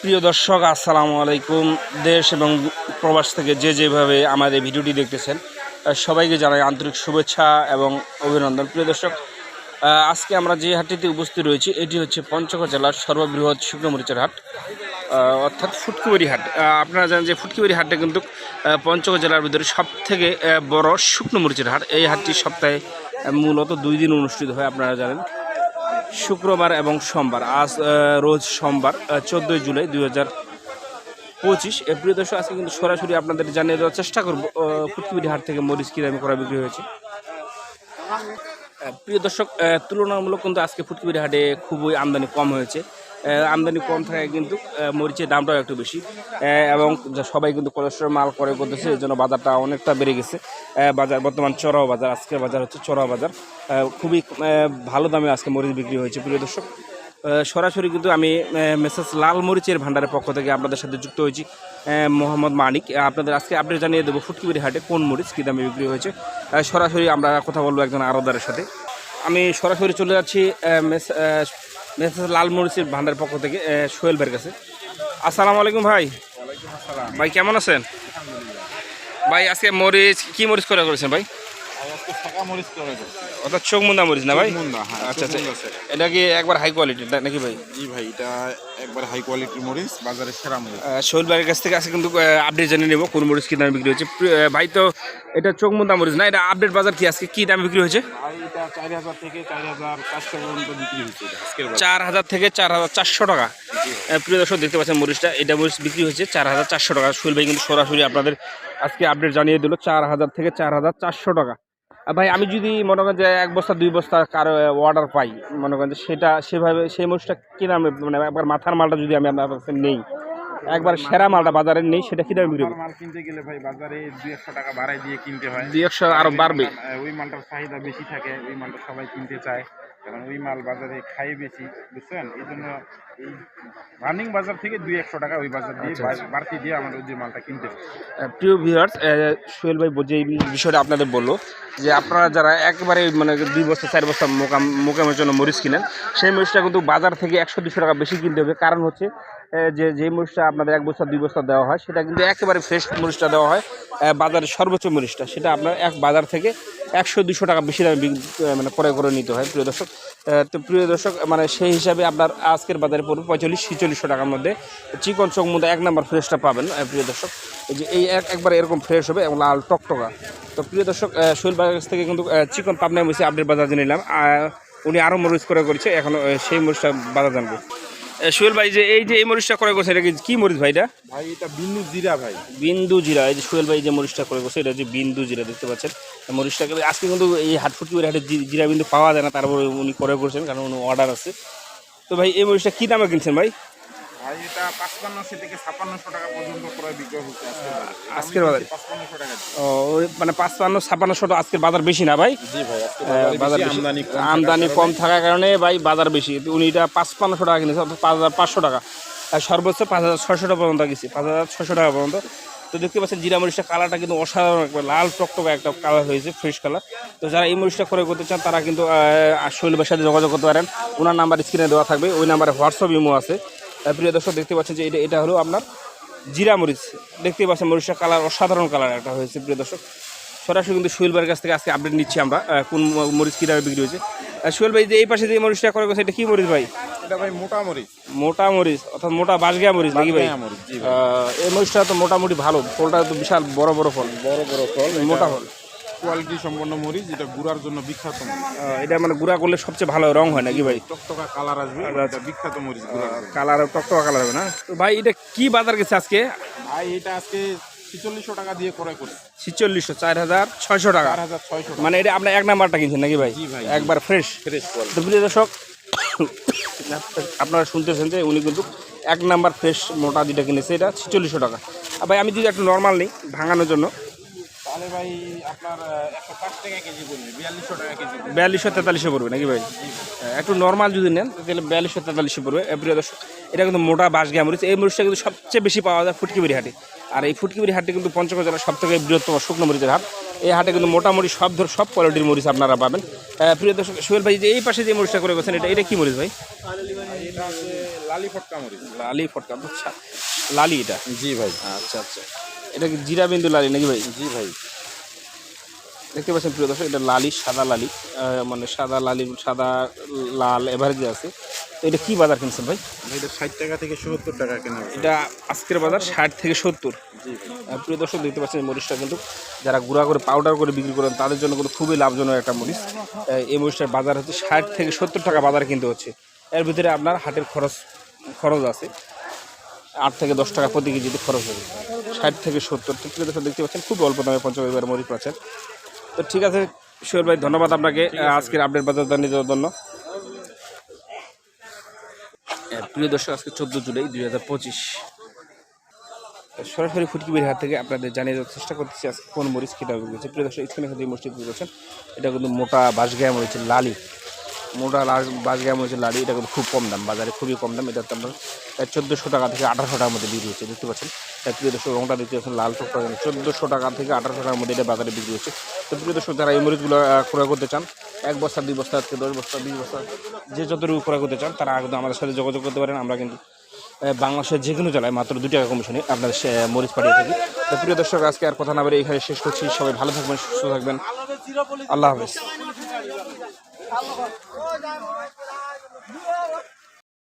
প্রিয় দর্শক, আসসালামু আলাইকুম। দেশ এবং প্রবাস থেকে যে যেভাবে আমার এই ভিডিওটি দেখতেছেন সবাইকে জানাই আন্তরিক শুভেচ্ছা এবং অভিনন্দন। প্রিয় দর্শক আজকে আমরা যে হাটটিতে উপস্থিত রয়েছি, এটি হচ্ছে পঞ্চগড় জেলার সর্ববৃহৎ শুকনো মরিচের হাট অর্থাৎ ফুটকিবাড়ি হাট। আপনারা জানেন যে ফুটকিবাড়ি হাটটা কিন্তু পঞ্চগড় জেলার ভিতরে সব থেকে বড় শুকনো মরিচের হাট। এই হাটটি সপ্তাহে মূলত দুই দিন অনুষ্ঠিত হয়, আপনারা জানেন। শুক্রবার এবং সোমবার। আজ রোজ সোমবার চোদ্দোই জুলাই দুই হাজার পঁচিশ। এপ্রিল দশ আজকে কিন্তু সরাসরি আপনাদের জানিয়ে দেওয়ার চেষ্টা করব কুটকিবিটি হাট থেকে মরিচ কি দামে করা বিক্রি হয়েছে। প্রিয় দর্শক তুলনামূলক কিন্তু আজকে ফুটকিবিটি হাটে খুবই আমদানি কম হয়েছে। আমদানি কম থাকায় কিন্তু মরিচের দামটাও একটু বেশি। এবং সবাই কিন্তু কোলেস্ট্রল মাল করে করতেছে এই জন্য বাজারটা অনেকটা বেড়ে গেছে। বাজার, বর্তমান চড়াও বাজার, আজকের বাজার হচ্ছে চড়াও বাজার। খুবই ভালো দামে আজকে মরিচ বিক্রি হয়েছে, প্রিয় দর্শক। সরাসরি কিন্তু আমি মেসেজ লাল মরিচের ভান্ডারের পক্ষ থেকে আপনাদের সাথে যুক্ত হয়েছি মোহাম্মদ মানিক। আপনাদের আজকে আপডেট জানিয়ে দেবো ফুটকিবিরি হাটে কোন মরিচ কী দামে বিক্রি হয়েছে। সরাসরি আমরা কথা বলব একজন আরদারের সাথে। আমি সরাসরি চলে যাচ্ছি লাল মরিচের ভান্ডারের পক্ষ থেকে সোহেল ভাইয়ের কাছে। আসসালামু আলাইকুম ভাই। ভাই কেমন আছেন? ভাই আজকে মরিচ কি মরিচ করে করেছেন ভাই? মরিচ অর্থাৎ চোখ মুন্দা মরিচ না ভাই? হ্যাঁ, আচ্ছা আচ্ছা। এটা কি একবার হাই কোয়ালিটি নাকি ভাই? জি ভাই এটা একবার হাই কোয়ালিটির মরিচ বাজারে সেরা মরিচ। সোহেল ভাইয়ের কাছ থেকে আজকে কিন্তু আপডেট জেনে নেব কোন মরিচ কি দামে বিক্রি হচ্ছে ভাই তো এটা চোখ মুন্দা মরিচ না এটা আপডেট বাজার কি আজকে কি দামে বিক্রি হয়েছে? চার হাজার থেকে চার হাজার চারশো টাকা। প্রিয় দর্শক দেখতে পাচ্ছেন মরিচটা এটা মরিচ বিক্রি হচ্ছে চার হাজার চারশো টাকা। সোহেল ভাই কিন্তু সরাসরি আপনাদের আজকে আপডেট জানিয়ে দিল চার হাজার থেকে চার হাজার চারশো টাকা। ভাই আমি যদি মনে করেন যে এক বস্তা দুই বস্তা কারও অর্ডার পাই মনে করেন যে সেটা সেভাবে সেই মানুষটা কিনা নামে মানে একবার মাথার মালটা যদি আমি আপনার কাছে নেই একবার সেরা মালটা বাজারে নেই সেটা কি দামে বিক্রি মাল কিনতে গেলে ভাই বাজারে দুই একশো টাকা বাড়াই দিয়ে কিনতে হয়। দুই একশো আরও বাড়বে। ওই মালটার চাহিদা বেশি থাকে ওই মালটা সবাই কিনতে চায়। কারণ ওই মাল বাজারে খাই বেশি বুঝছেন? এই জন্য এই রানিং বাজার থেকে দুই একশো টাকা ওই বাজার দিয়ে আচ্ছা, বাড়তি দিয়ে আমাদের যে মালটা কিনতে প্রিয় ভিউয়ার্স সোহেল ভাই যে এই বিষয়টা আপনাদের বলল যে আপনারা যারা একবারে মানে দুই বস্তা চার বস্তা মোকাম মোকামের জন্য মরিচ কিনেন সেই মরিচটা কিন্তু বাজার থেকে একশো দুশো টাকা বেশি কিনতে হবে। কারণ হচ্ছে যে যে মরিচটা আপনাদের এক বস্তা, দুই বস্তা দেওয়া হয়, সেটা কিন্তু একেবারে ফ্রেশ মরিচটা দেওয়া হয় বাজারের সর্বোচ্চ মরিচটা। সেটা আপনার এক বাজার থেকে একশো, দুশো টাকা বেশি দামে মানে ক্রয় করে নিতে হয়, প্রিয় দর্শক। তো প্রিয় দর্শক মানে সেই হিসাবে আপনার আজকের বাজারে পড়বে পঁয়তাল্লিশ, ছিচল্লিশশো টাকার মধ্যে। চিকন চোখ মধ্যে এক নম্বর ফ্রেশটা পাবেন প্রিয় দর্শক। যে, এই এক, একবার এরকম ফ্রেশ হবে এবং লাল টকটকা। তো প্রিয় দর্শক সোহেল বাজার থেকে কিন্তু চিকন পাবনায় বসে আপডেট বাজার জেনে নিলাম। উনি আরও মরিচ করে করেছে, এখন সেই মরিচটা বাজার জানব। সোহেল ভাই যে এই যে এই মরিচটা করে গেছে এটা কি- মরিচ ভাই এটা? ভাই এটা বিন্দু জিরা ভাই। বিন্দু জিরা এই যে সোহেল ভাই যে মরিচটা করে গেছে এটা যে বিন্দু জিরা দেখতে পাচ্ছেন? মরিচটাকে আজকে কিন্তু এই হাটফুটি করে হাটে জিরা বিন্দু পাওয়া যায় না তারপরে উনি করে করছেন কারণ উনি অর্ডার আছে। তো ভাই এই মরিচটা কী দামে কিনছেন ভাই? ভাই এটা পাঁচপান্নশো থেকে ছাপ্পান্নশো টাকা পর্যন্ত ক্রয় বিক্রয় হচ্ছে আজকের বাজারে। পাঁচপান্নশো টাকা ও মানে পাঁচপান্ন ছাপান্নশো আজকের বাজার বেশি না ভাই? জি ভাই আজকে আহ, বাজারে বাজার বেশি বেশি। আমদানি কম আমদানি থাকার কম থাকার কারণে ভাই বাজার বেশি। উনি এটা পাঁচপান্নশো টাকা কিনেছে অর্থাৎ পাঁচ হাজার পাঁচশো টাকা। আর সর্বোচ্চ পাঁচ হাজার ছয়শো টাকা পর্যন্ত গেছি পাঁচ হাজার ছশো টাকা পর্যন্ত। তো দেখতে পাচ্ছেন জিরা মরিচটা কালারটা কিন্তু অসাধারণ একবার লাল টকটকা একটা কালার হয়েছে ফ্রেশ কালার। তো যারা এই মরিচটা ক্রয় করতে চান তারা কিন্তু শৈলবের সাথে যোগাযোগ করতে পারেন। ওনার নাম্বার স্ক্রিনে দেওয়া থাকবে ওই নাম্বারে হোয়াটসঅ্যাপ ইমো আছে। প্রিয় দর্শক দেখতে পাচ্ছেন যে এটা এটা হলো আপনার জিরা মরিচ। দেখতে পাচ্ছেন মরিচটা কালার অসাধারণ কালার একটা হয়েছে প্রিয় দর্শক। সরাসরি কিন্তু সুহেল ভাইয়ের কাছ থেকে আজকে আপডেট নিচ্ছি আমরা কোন মরিচ কী দামে বিক্রি হয়েছে। সুহেল ভাই যে এই পাশে যে মরিচটা করে গেছে এটা কি মরিচ ভাই? এটা ভাই মোটা মরিচ। মোটা মরিচ অর্থাৎ মোটা বাসগিয়া মরিচ নাকি ভাই? এই মরিচটা তো মোটামুটি ভালো ফলটা তো বিশাল বড় বড় ফল। বড় বড় ফল মোটা ফল। কোয়ালিটি সম্পন্ন মরিচ যেটা গুড়ার জন্য বিখ্যাত এটা মানে গুঁড়া করলে সবচেয়ে ভালো রং হয় নাকি ভাই? টকটকা কালার আসবে এটা বিখ্যাত মরিচ কালার টকটকা কালার হবে না? তো ভাই এটা কি বাজার গেছে আজকে? ভাই এটা আজকে ছিচল্লিশশো টাকা দিয়ে ক্রয় করছি। ছিচল্লিশশো চার হাজার ছয়শো টাকা। চার হাজার ছয়শো মানে এটা আপনার এক নাম্বারটা কিনছেন নাকি ভাই? একবার ফ্রেশ ফ্রেশ তো প্রিয় দর্শক আপনারা শুনতেছেন যে উনি কিন্তু এক নাম্বার ফ্রেশ মোটা যেটা কিনেছে এটা ছিচল্লিশশো টাকা। আর ভাই আমি যদি একটু নর্মাল নিই ভাঙানোর জন্য তাহলে ভাই আপনার একশো টাকা কেজি পড়বে বিয়াল্লিশশো টাকা কেজি পড়বে। বিয়াল্লিশশো তেতাল্লিশশো পড়বে নাকি ভাই? একটু নর্মাল যদি নেন তাহলে বিয়াল্লিশশো তেতাল্লিশশো পড়বে। প্রিয় দর্শক এটা কিন্তু মোটা বাঁশ গিয়া মরিচ। এই মরিচটা কিন্তু সবচেয়ে বেশি পাওয়া যায় ফুটকিবাড়ি হাটে। আর এই ফুটকিবিরি হাটটি কিন্তু পঞ্চগড় জেলার সব থেকে বৃহত্তম শুকনো মরিচের হাট। এই হাটে কিন্তু মোটামুটি সব ধর সব কোয়ালিটির মরিচ আপনারা পাবেন। প্রিয় দর্শক সোহেল ভাই যে এই পাশে যে মরিচটা করে গেছেন এটা এটা কি মরিচ ভাই? লালি ফটকা মরিচ। লালি ফটকা আচ্ছা লালি এটা? জি ভাই। আচ্ছা আচ্ছা। এটা কি জিরা বিন্দু লালি নাকি ভাই? জি ভাই। দেখতে পাচ্ছেন প্রিয় দর্শক এটা লালি সাদা লালি মানে সাদা লালি সাদা লাল এভারেজে আছে। তো এটা কি বাজার কিনছেন ভাই? এটা ষাট টাকা থেকে সত্তর টাকা কেনা এটা আজকের বাজার ষাট থেকে সত্তর। জি প্রিয় দর্শক দেখতে পাচ্ছেন এই মরিচটা কিন্তু যারা গুঁড়া করে পাউডার করে বিক্রি করেন তাদের জন্য কিন্তু খুবই লাভজনক একটা মরিচ। এই মরিচটার বাজার হচ্ছে ষাট থেকে সত্তর টাকা বাজার কিনতে হচ্ছে। এর ভিতরে আপনার হাটের খরচ খরচ আছে। আট থেকে দশ টাকা প্রতি কেজিতে খরচ হবে ষাট থেকে সত্তর। তো প্রিয় দেখতে পাচ্ছেন খুব অল্প দামে পঞ্চমের মরিচ পাচ্ছেন তো ঠিক আছে সোহেল ভাই ধন্যবাদ আপনাকে আজকের আপডেট বাজার জানিয়ে দেওয়ার জন্য। প্রিয় দর্শক আজকে চোদ্দ জুলাই দুই হাজার পঁচিশ। সরাসরি ফুটকিবির হাত থেকে আপনাদের জানিয়ে দেওয়ার চেষ্টা করতেছি আজকে কোন মরিচ কীটা গেছে প্রিয় দর্শক স্ক্রিনে এই মরিচটি করেছেন। এটা কিন্তু মোটা বাঁশগায়া মরিচের লালি। মোটা লাল বাঁশগায়া মরিচের লালি এটা খুব কম দাম, বাজারে খুবই কম দাম। এটা আপনার চোদ্দোশো টাকা থেকে আঠারোশো টাকার মধ্যে বিক্রি হচ্ছে, দেখতে পাচ্ছেন? তাই প্রিয় দর্শক রংটা দেখতে পাচ্ছেন, লাল টকটা চোদ্দোশো টাকা থেকে আঠারোশো টাকার মধ্যে এটা বাজারে বিক্রি হচ্ছে। তো প্রিয় যারা এই মরিচগুলো ক্রয় করতে চান, এক বস্তা, দুই বস্তা থেকে দশ বস্তা, বিশ বস্তা, যে যতটুকু ক্রয় করতে চান, তারা কিন্তু আমাদের সাথে যোগাযোগ করতে পারেন। আমরা কিন্তু বাংলাদেশের যে কোনো জেলায় মাত্র দুই টাকা কমিশনে আপনাদের মরিচ পাঠিয়ে থাকি। তো প্রিয় দর্শক আজকে আর কথা না বলে এখানে শেষ করছি। সবাই ভালো থাকবেন, সুস্থ থাকবেন। আল্লাহ হাফেজ। Thank you.